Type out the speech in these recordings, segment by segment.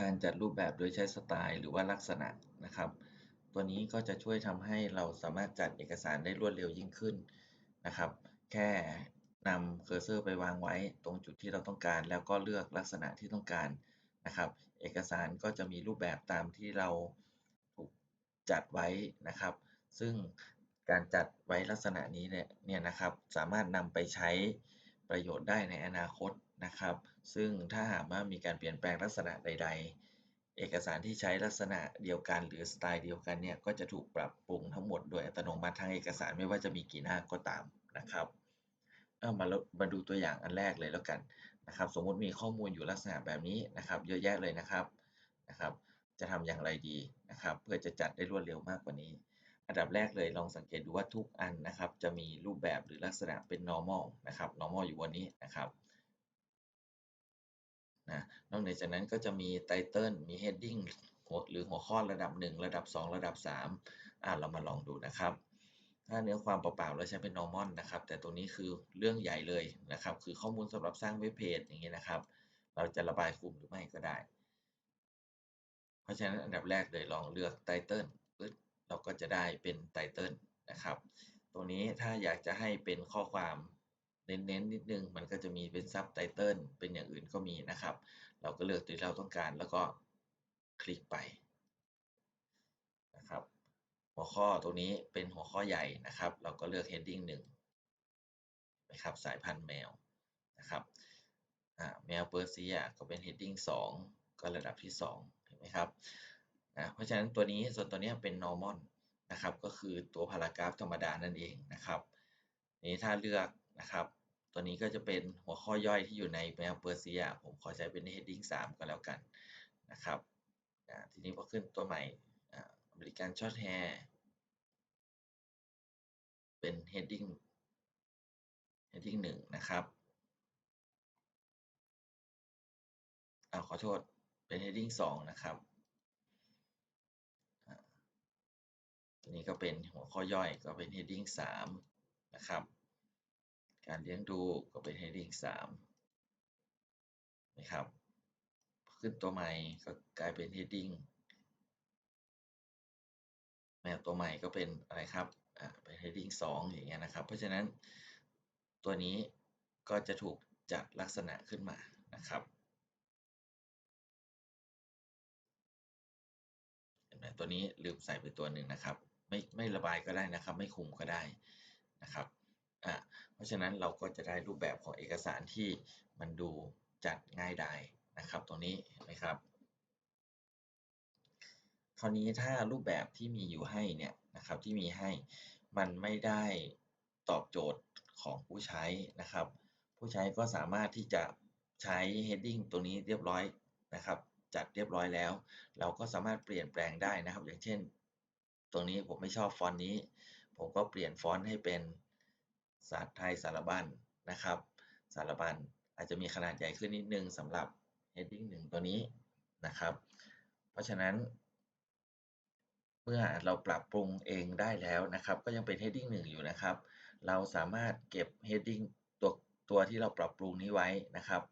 การจัดรูปแบบโดยใช้สไตล์หรือว่าลักษณะนะครับ ตัวนี้ก็จะช่วยทำให้เราสามารถจัดเอกสารได้รวดเร็วยิ่งขึ้นนะครับ แค่นำเคอร์เซอร์ไปวางไว้ตรงจุดที่เราต้องการ แล้วก็เลือกลักษณะที่ต้องการนะครับ เอกสารก็จะมีรูปแบบตามที่เราถูกจัดไว้นะครับ ซึ่งการจัดไว้ลักษณะนี้เนี่ยเนี่ยนะครับ สามารถนำไปใช้ประโยชน์ได้ในอนาคต นะครับ ซึ่งถ้าหากว่ามีการเปลี่ยนแปลงลักษณะใด ๆ เอกสารที่ใช้ลักษณะเดียวกัน หรือสไตล์เดียวกันเนี่ยก็จะถูกปรับปรุงทั้งหมดโดยอัตโนมัติทั้งเอกสารไม่ว่าจะมีกี่หน้าก็ตามนะครับเอามามาดูตัวอย่างอันแรกเลยแล้วกันนะครับ สมมติมีข้อมูลอยู่ลักษณะแบบนี้นะครับ เยอะแยะเลยนะครับนะครับ จะทำอย่างไรดีนะครับ เพื่อจะจัดได้รวดเร็วมากกว่านี้ อันดับแรกเลยลองสังเกตดูว่าทุกอันนะครับ จะมีรูปแบบหรือลักษณะเป็น normal นะครับ normal อยู่บนนี้นะครับ นะนอกจากนั้นก็จะมี title มี heading หรือหัวข้อระดับ 1 ระดับ 2 ระดับ3อ่าเรามาลองดูนะครับ ถ้าเนื้อความเปล่าๆเราใช้เป็น normal นะครับ แต่ตรงนี้คือเรื่องใหญ่เลยนะครับ คือข้อมูลสำหรับสร้างเว็บเพจอย่างนี้นะครับ เราจะระบายคุมหรือไม่ก็ได้ เพราะฉะนั้นอันดับแรกเลยลองเลือก title ปึ๊บเราก็จะได้เป็น title นะครับตรงนี้ถ้าอยากจะให้เป็นข้อความ เน้นๆนิดนึงมันก็จะมีเป็นซับไตเติลเป็นอย่างอื่นก็มีนะครับ เราก็เลือกที่เราต้องการแล้วก็คลิกไปนะครับ หัวข้อตรงนี้เป็นหัวข้อใหญ่นะครับ เราก็เลือก heading 1นะครับสายพันธุ์แมวนะครับแมวเปอร์เซียก็เป็น heading 2 ก็ระดับที่ 2 เห็นไหมครับนะเพราะฉะนั้นตัวนี้ส่วนตัวนี้เป็น normal นะครับ ก็คือตัวพารากราฟธรรมดานั่นเองนะครับนี้ถ้าเลือก นะครับ ตัวนี้ก็จะเป็นหัวข้อย่อยที่อยู่ในแมวเปอร์เซีย ผมขอใช้เป็น heading 3 ก็แล้วกันนะครับ ทีนี้พอขึ้นตัวใหม่อเมริกันช็อตแฮร์เป็น heading heading 1 นะครับอขอโทษ เป็น heading 2 นะครับตัวนี้ก็เป็นหัวข้อย่อยก็เป็น heading 3 นะครับ การเลี้ยงดูก็เป็น heading 3นะครับ ขึ้นตัวใหม่ก็กลายเป็น heading แมวตัวใหม่ก็เป็นอะไรครับอ่าเป็น heading 2อย่างเงี้ยนะครับ เพราะฉะนั้นตัวนี้ก็จะถูกจัดลักษณะขึ้นมานะครับเห็นไหมตัวนี้ลืมใส่ไปตัวหนึ่งนะครับ ไม่ไม่ระบายก็ได้นะครับ ไม่คุมก็ได้นะครับ อ่าเพราะฉะนั้นเราก็จะได้รูปแบบของเอกสารที่มันดูจัดง่ายได้นะครับตรงนี้เห็นไหมครับ คราวนี้ถ้ารูปแบบที่มีอยู่ให้เนี่ยนะครับที่มีให้มันไม่ได้ตอบโจทย์ของผู้ใช้นะครับ ผู้ใช้ก็สามารถที่จะใช้ heading ตัวนี้เรียบร้อยนะครับ จัดเรียบร้อยแล้ว เราก็สามารถเปลี่ยนแปลงได้นะครับ อย่างเช่น ตรงนี้ผมไม่ชอบฟอนต์นี้ ผมก็เปลี่ยนฟอนต์ให้เป็น ศาสตร์ไทยสารบัญนนะครับ สารบัญอาจจะมีขนาดใหญ่ขึ้นนิดนึงสำหรับ heading 1 ตัวนี้นะครับ เพราะฉะนั้น เมื่อเราปรับปรุงเองได้แล้วนะครับ ก็ยังเป็น heading 1 อยู่นะครับ เราสามารถเก็บ heading ตัวตัวที่เราปรับปรุงนี้ไว้นะครับ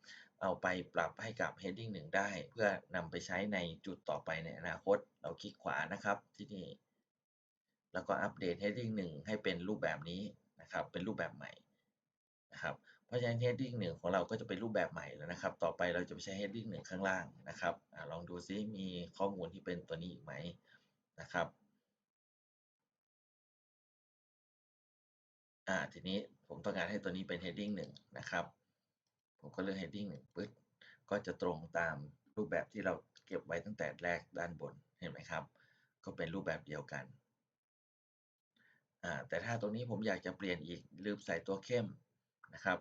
เอาไปปรับให้กับ heading 1 ได้ เพื่อนำไปใช้ในจุดต่อไปในอนาคต เราคลิกขวานะครับที่นี่แล้วก็อัปเดต heading 1 ให้เป็นรูปแบบนี้ นะครับ เป็นรูปแบบใหม่นะครับ เพราะฉะนั้น heading 1 ของเราก็จะเป็นรูปแบบใหม่แล้วนะครับ ต่อไปเราจะไปใช้ heading 1 ข้างล่างนะครับอลองดูซิมีข้อมูลที่เป็นตัวนี้อีกไหมนะครับอ่าทีนี้ผมต้องการให้ตัวนี้เป็น heading 1 นะครับ ผมก็เลือก heading 1ปึ๊บก็จะตรงตามรูปแบบที่เราเก็บไว้ตั้งแต่แรกด้านบนเห็นไหมครับ ก็เป็นรูปแบบเดียวกัน แต่ถ้าตรงนี้ผมอยากจะเปลี่ยนอีกลืมใส่ตัวเข้มนะครับ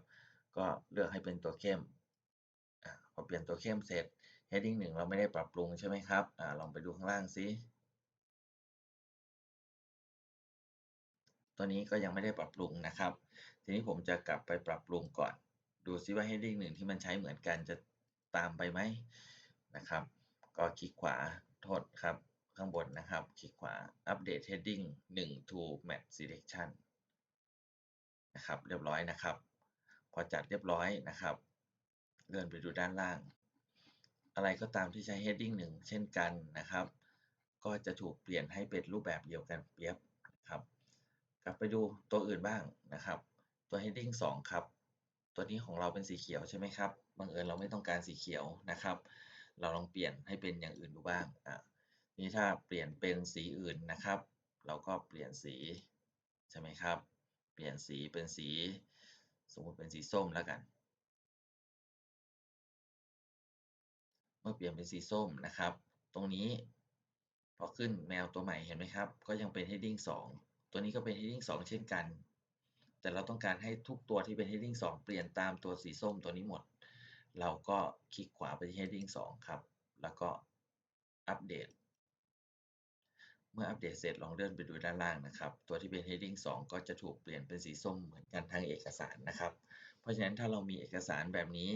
ก็เลือกให้เป็นตัวเข้มอพอเปลี่ยนตัวเข้มเสร็จ heading 1 เราไม่ได้ปรับปรุงใช่ไหมครับอลองไปดูข้างล่างซิตัวนี้ก็ยังไม่ได้ปรับปรุงนะครับ ทีนี้ผมจะกลับไปปรับปรุงก่อน ดูซิว่า heading 1 ที่มันใช้เหมือนกันจะตามไปไหมนะครับ ก็คลิกขวาโทษครับ ข้างบนนะครับ คลิกขวา Update Heading 1 to Match Selection นะครับ เรียบร้อยนะครับ พอจัดเรียบร้อยนะครับ เลื่อนไปดูด้านล่าง อะไรก็ตามที่ใช้ heading 1 เช่นกันนะครับ ก็จะถูกเปลี่ยนให้เป็นรูปแบบเดียวกันเปียบนะครับกลับไปดูตัวอื่นบ้างนะครับ ตัว heading 2 ครับ ตัวนี้ของเราเป็นสีเขียวใช่ไหมครับ บังเอิญเราไม่ต้องการสีเขียวนะครับ เราลองเปลี่ยนให้เป็นอย่างอื่นดูบ้างอะ นี่ถ้าเปลี่ยนเป็นสีอื่นนะครับ เราก็เปลี่ยนสีใช่ไหมครับ เปลี่ยนสีเป็นสี สมมติเป็นสีส้มแล้วกัน เมื่อเปลี่ยนเป็นสีส้มนะครับ ตรงนี้พอขึ้นแมวตัวใหม่เห็นไหมครับ ก็ยังเป็น heading 2 ตัวนี้ก็เป็น heading 2 เช่นกัน แต่เราต้องการให้ทุกตัวที่เป็น heading 2 เปลี่ยนตามตัวสีส้มตัวนี้หมด เราก็คลิกขวาไปที่ heading 2 ครับ แล้วก็อัปเดต เมื่ออัปเดตเสร็จลองเลื่อนไปดูด้านล่างนะครับ ตัวที่เป็น heading 2 ก็จะถูกเปลี่ยนเป็นสีส้มเหมือนกันทั้งเอกสารนะครับ เพราะฉะนั้นถ้าเรามีเอกสารแบบนี้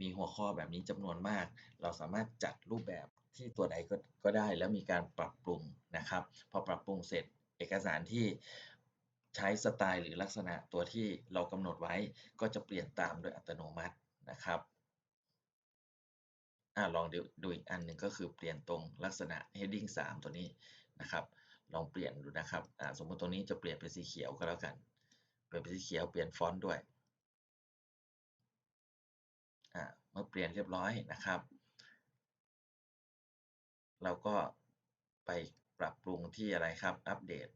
มีหัวข้อแบบนี้จำนวนมาก เราสามารถจัดรูปแบบที่ตัวใดก็ก็ได้ แล้วมีการปรับปรุงนะครับ พอปรับปรุงเสร็จเอกสารที่ใช้สไตล์หรือลักษณะตัวที่เรากำหนดไว้ก็จะเปลี่ยนตามโดยอัตโนมัตินะครับอ่าลองดูดูอีกอันหนึ่งก็คือเปลี่ยนตรงลักษณะ heading 3 ตัวนี้ นะครับ ลองเปลี่ยนดูนะครับสมมติตรงนี้จะเปลี่ยนเป็นสีเขียวก็แล้วกัน เปลี่ยนเป็นสีเขียวเปลี่ยนฟอนต์ด้วยเมื่อเปลี่ยนเรียบร้อยนะครับ เราก็ไปปรับปรุงที่อะไรครับอัปเดต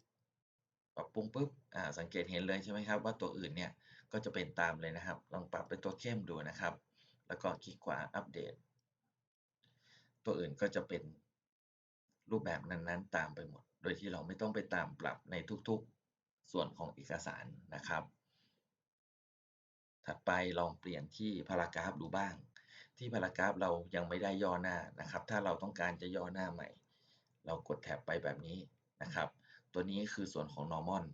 ปรับปรุงปุ๊บสังเกตเห็นเลยใช่ไหมครับ ว่าตัวอื่นเนี่ยก็จะเป็นตามเลยนะครับ ลองปรับเป็นตัวเข้มดูนะครับ แล้วก็คลิกขวาอัปเดต ตัวอื่นก็จะเป็น รูปแบบนั้นๆ ตามไปหมด โดยที่เราไม่ต้องไปตามปรับในทุกๆ ส่วนของเอกสารนะครับ ถัดไปลองเปลี่ยนที่พารากราฟดูบ้าง ที่พารากราฟเรายังไม่ได้ย่อหน้านะครับ ถ้าเราต้องการจะย่อหน้าใหม่ เรากดแท็บไปแบบนี้นะครับ ตัวนี้คือส่วนของ normal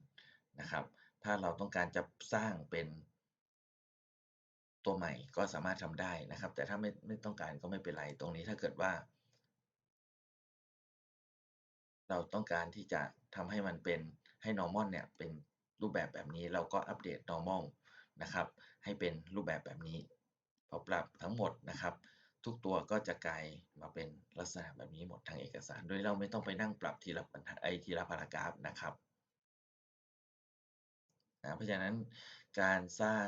นะครับ ถ้าเราต้องการจะสร้างเป็นตัวใหม่ก็สามารถทำได้นะครับ แต่ถ้าไม่ไม่ต้องการก็ไม่เป็นไร ตรงนี้ถ้าเกิดว่า เราต้องการที่จะทำให้มันเป็นให้ normal เนี่ยเป็นรูปแบบแบบนี้เราก็อัปเดต normal นะครับ ให้เป็นรูปแบบแบบนี้พอปรับทั้งหมดนะครับ ทุกตัวก็จะกลายมาเป็นลักษณะแบบนี้หมดทางเอกสาร โดยเราไม่ต้องไปนั่งปรับทีละบรรทัดไอทีละพารากราฟนะครับนะเพราะฉะนั้นการสร้าง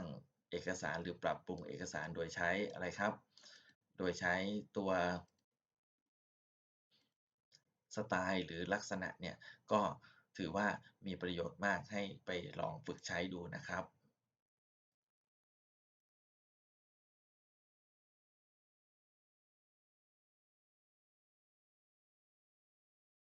เอกสารหรือปรับปรุงเอกสารโดยใช้อะไรครับ โดยใช้ตัว สไตล์หรือลักษณะเนี่ยก็ถือว่ามีประโยชน์มากให้ไปลองฝึกใช้ดูนะครับ